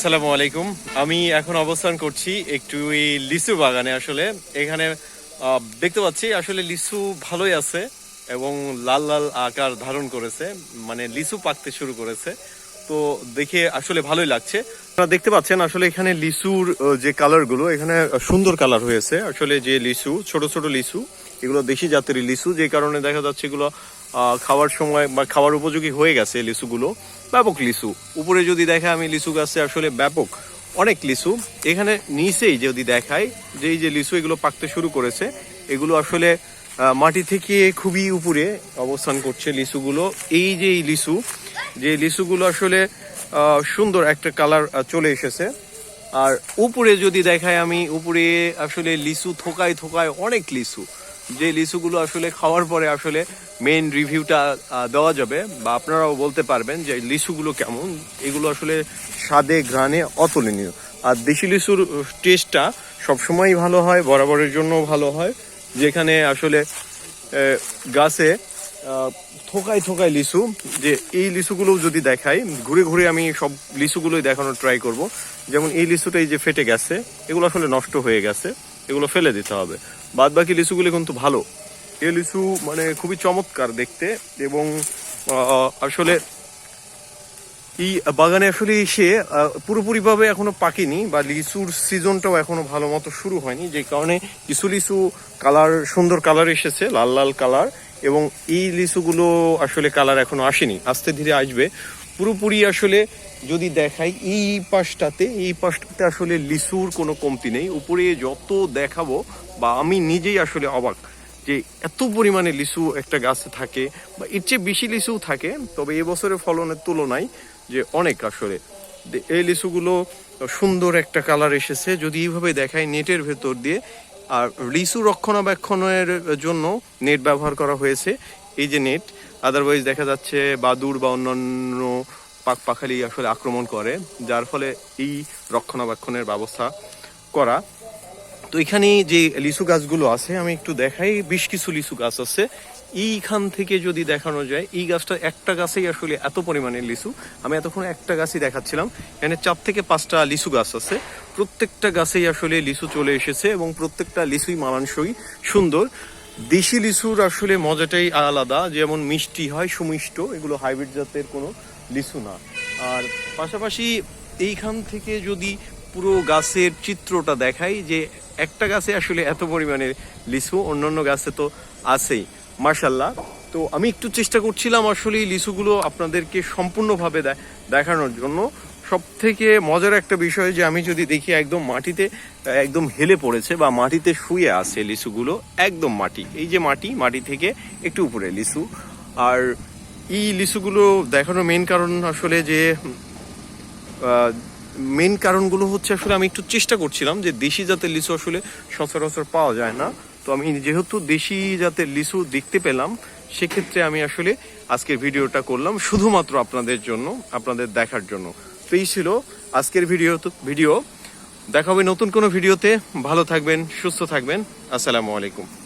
আসসালামু আলাইকুম। আমি এখন অবস্থান করছি একটু এই লিচু বাগানে আসলে। এখানে দেখতে পাচ্ছি আসলে লিচু ভালোই আছে এবং লাল লাল আকার ধারণ করেছে মানে লিচু পাকতে শুরু করেছে। তো দেখে আসলে ভালোই লাগছে। আপনারা দেখতে পাচ্ছেন আসলে এখানে লিচুর যে কালারগুলো এখানে সুন্দর কালার হয়েছে। আসলে যে লিচু, ছোট ছোট লিচু, এগুলো দেশি জাতের লিচু, যে কারণে দেখা যাচ্ছে এগুলো খাওয়ার সময় বা খাওয়ার উপযোগী হয়ে গেছে লিচুগুলো। ব্যাপক লিচু। উপরে যদি দেখে আমি লিচু গাছে আসলে ব্যাপক অনেক লিচু। এখানে নিচেই যদি দেখাই, যে এই যে লিচু এগুলো পাকতে শুরু করেছে, এগুলো আসলে মাটি থেকে খুবই উপরে অবস্থান করছে লিচুগুলো। এই যে এই লিচু যে লিচুগুলো আসলে সুন্দর একটা কালার চলে এসেছে। আর উপরে যদি দেখাই আমি, উপরে আসলে লিচু থোকায় থোকায় অনেক লিচু। যে লিচুগুলো আসলে খাওয়ার পরে আসলে মেন রিভিউটা দেওয়া যাবে। বা আপনারাও বলতে পারবেন যে লিচুগুলো কেমন। এগুলো আসলে স্বাদে, ঘ্রাণে অতুলনীয়। আর দেশি লিচুর টেস্টটা সবসময়ই ভালো হয়, বরাবরের জন্য ভালো হয়। যেখানে আসলে গাছে থোকায় থোকায় লিচু, যে এই লিচুগুলো যদি দেখাই, ঘুরে ঘুরে আমি সব লিচুগুলোই দেখানোর ট্রাই করব। যেমন এই লিচুটা এই যে ফেটে গেছে, এগুলো আসলে নষ্ট হয়ে গেছে, এগুলো ফেলে দিতে হবে। বাদ বাকি লিচুগুলো কিন্তু ভালো। এই লিচু মানে খুবই চমৎকার দেখতে এবং আসলে এই বাগানে আসলে এসে পুরোপুরিভাবে এখনও পাকেনি বা লিচুর সিজনটাও এখনও ভালো মতো শুরু হয়নি। যে কারণে কিছু লিচু কালার সুন্দর কালার এসেছে, লাল লাল কালার এবং এই লিচুগুলো আসলে কালার এখনও আসেনি। আস্তে ধীরে আসবে। পুরোপুরি আসলে যদি দেখাই, এই পাশটাতে এই পাশটাতে আসলে লিচুর কোনো কমতি নেই। উপরে যত দেখাবো, বা আমি নিজেই আসলে অবাক যে এত পরিমাণে লিচু একটা গাছে থাকে, বা এর চেয়ে বেশি লিচু থাকে, তবে এ এবছরের ফলনের তুলনায় যে অনেক আসলে। এই লিচুগুলো সুন্দর একটা কালার এসেছে। যদি এইভাবে দেখায় নেটের ভেতর দিয়ে আর লিসু রক্ষণাবেক্ষণের জন্য নেট ব্যবহার করা হয়েছে। এই যে নেট আদারওয়াইজ দেখা যাচ্ছে বাদুর বা অন্যান্য পাক পাখালি আসলে আক্রমণ করে, যার ফলে এই রক্ষণাবেক্ষণের ব্যবস্থা করা তো এখানে যে লিচু গাছগুলো আছে, আমি একটু দেখাই। বেশ কিছু লিচু গাছ আছে। এইখান থেকে যদি দেখানো যায়, এই গাছটা একটা গাছেই আসলে এত পরিমাণে লিচু। আমি এতক্ষণ একটা গাছই দেখাচ্ছিলাম। এখানে চার থেকে পাঁচটা লিচু গাছ আছে। প্রত্যেকটা গাছেই আসলে লিচু চলে এসেছে এবং প্রত্যেকটা লিচুই মানানসই সুন্দর। দেশি লিচুর আসলে মজাটাই আলাদা। যেমন মিষ্টি হয়, সুমিষ্ট, এগুলো হাইব্রিড জাতের কোনো লিচু না। আর পাশাপাশি এইখান থেকে যদি পুরো গাছের চিত্রটা দেখাই যে একটা গাছে আসলে এত পরিমাণে লিচু, অন্যান্য গাছে তো আছেই। মার্শাল্লাহ তো আমি একটু চেষ্টা করছিলাম আসলে এই লিচুগুলো আপনাদেরকে সম্পূর্ণভাবে দেখানোর জন্য। সব থেকে মজার একটা বিষয় যে আমি যদি দেখি একদম মাটিতে, একদম হেলে পড়েছে বা মাটিতে শুয়ে আছে লিচুগুলো, একদম মাটি। এই যে মাটি মাটি থেকে একটু উপরে লিচু। আর এই লিচুগুলো দেখানোর মেন কারণ আসলে যে মেন কারণগুলো হচ্ছে আসলে আমি একটু চেষ্টা করছিলাম যে দেশি জাতের লিচু আসলে সচরাচর পাওয়া যায় না। তো আমি যেহেতু দেশি জাতের লিচু দেখতে পেলাম, সেক্ষেত্রে আমি আসলে আজকের ভিডিওটা করলাম শুধুমাত্র আপনাদের জন্য, আপনাদের দেখার জন্য। তো এই ছিল আজকের ভিডিও ভিডিও। দেখা হবে নতুন কোনো ভিডিওতে। ভালো থাকবেন, সুস্থ থাকবেন। আসসালামু আলাইকুম।